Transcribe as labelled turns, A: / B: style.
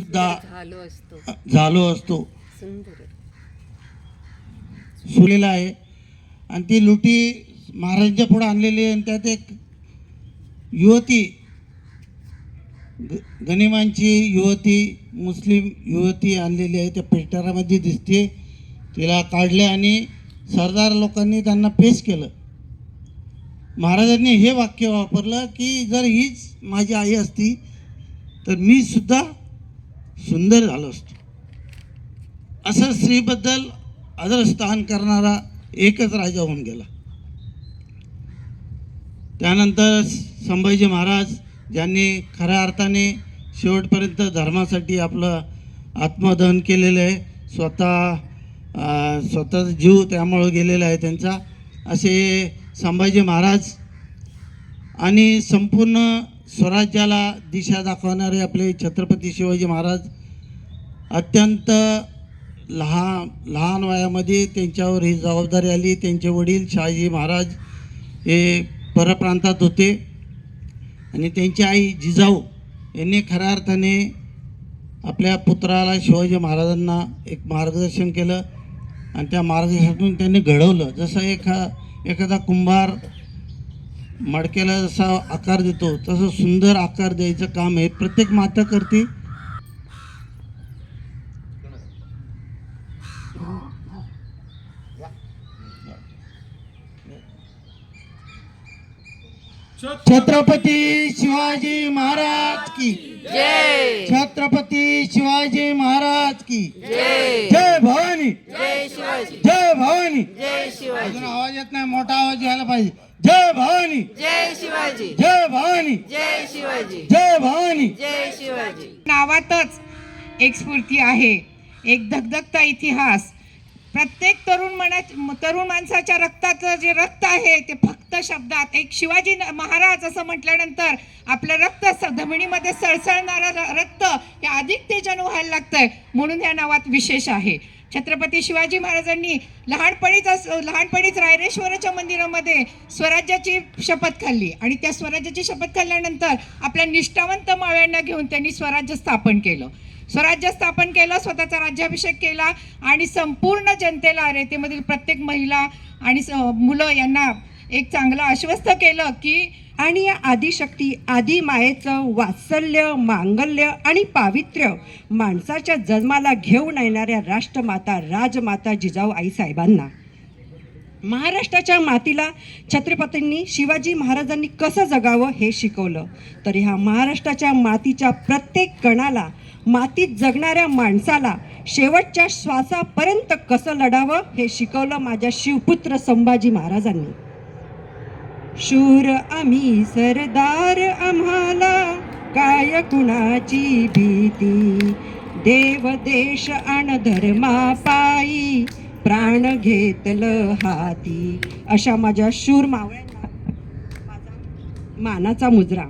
A: सुद्धा
B: झालो असतो.
A: झालो असतो.
B: सुंदर
A: फुलेला आहे. आणि ती लुटी महाराजांच्या पुढे आणलेली आहे आणि त्यात एक युवती गनिमांची युवती मुस्लिम युवती आणलेली आहे. त्या पेटारामध्ये दिसते. तिला काढले आणि सरदार लोकांनी त्यांना पेश केलं. महाराजांनी हे वाक्य वापरलं की जर हीच माझी आई असती तर मी सुद्धा सुंदर झालो असतो. असं स्त्रीबद्दल अदरस्थान करणारा एकच राजा होऊन गेला. त्यानंतर संभाजी महाराज ज्यांनी खऱ्या अर्थाने शेवटपर्यंत धर्मासाठी आपलं आत्मदहन केलेलं आहे स्वतः स्वतःचा जीव त्यामुळं गेलेला आहे त्यांचा असे संभाजी महाराज आणि संपूर्ण स्वराज्याला दिशा दाखवणारे आपले छत्रपती शिवाजी महाराज अत्यंत लहान लहान वयामध्ये त्यांच्यावर ही जबाबदारी आली. त्यांचे वडील शहाजी महाराज हे परप्रांतात होते. आणि त्यांची आई जिजाऊ यांनी खऱ्या अर्थाने आपल्या पुत्राला शिवाजी महाराजांना एक मार्गदर्शन केलं आणि त्या मार्गदर्शनातून त्यांनी घडवलं. जसं एखा एखादा कुंभार मडक्याला जसा आकार देतो तसं सुंदर आकार द्यायचं काम हे प्रत्येक माता करते छत्रपती शिवाजी महाराज की.
B: जय.
A: छत्रपती शिवाजी महाराज की.
B: जय.
A: जय भवानी.
B: जय शिवाजी.
A: जय भवानी.
B: जय शिवाजी.
A: अजून आवाज येत नाही मोठा आवाज यायला पाहिजे. जय भवानी.
B: जय शिवाजी.
A: जय भवानी.
B: जय शिवाजी.
A: जय भवानी.
B: जय शिवाजी.
C: नावातच एक स्फूर्ती आहे. एक धगधगता इतिहास. प्रत्येक तरुण मना तरुण माणसाच्या रक्ताचं जे रक्त आहे ते फक्त शब्दात एक शिवाजी न- महाराज असं म्हटल्यानंतर आपलं रक्त स- सळसळणारं र- रक्त हे अधिक तेजानं व्हायला लागतंय. म्हणून या नावात विशेष आहे. छत्रपती शिवाजी महाराजांनी लहानपणीच लहानपणीच रायरेश्वराच्या मंदिरामध्ये स्वराज्याची शपथ खाल्ली. आणि त्या स्वराज्याची शपथ खाल्ल्यानंतर आपल्या निष्ठावंत माव्यांना घेऊन त्यांनी स्वराज्य स्थापन केलं. स्वराज्य स्थापन केलं स्वतःचा राज्याभिषेक केला आणि संपूर्ण जनतेला रेतेमधील प्रत्येक महिला आणि स- मुलं यांना एक चांगलं आश्वस्त केलं की
D: आणि या आदिशक्ती आदी मायेचं वात्सल्य मांगल्य आणि पावित्र्य माणसाच्या जन्माला घेऊन येणाऱ्या राष्ट्रमाता राजमाता जिजाऊ आईसाहेबांना. महाराष्ट्राच्या मातीला छत्रपतींनी शिवाजी महाराजांनी कसं जगावं हे शिकवलं. तर ह्या महाराष्ट्राच्या मातीच्या प्रत्येक कणाला मातीत जगणाऱ्या माणसाला शेवटच्या श्वासापर्यंत कसं लढावं हे शिकवलं माझ्या शिवपुत्र संभाजी महाराजांनी. शूर आम्ही सरदार आम्हाला काय कुणाची भीती? देव देश अन धर्मा पायी प्राण घेतलं हाती. अशा माझ्या शूर मावळ्यांना माझा मानाचा मुजरा.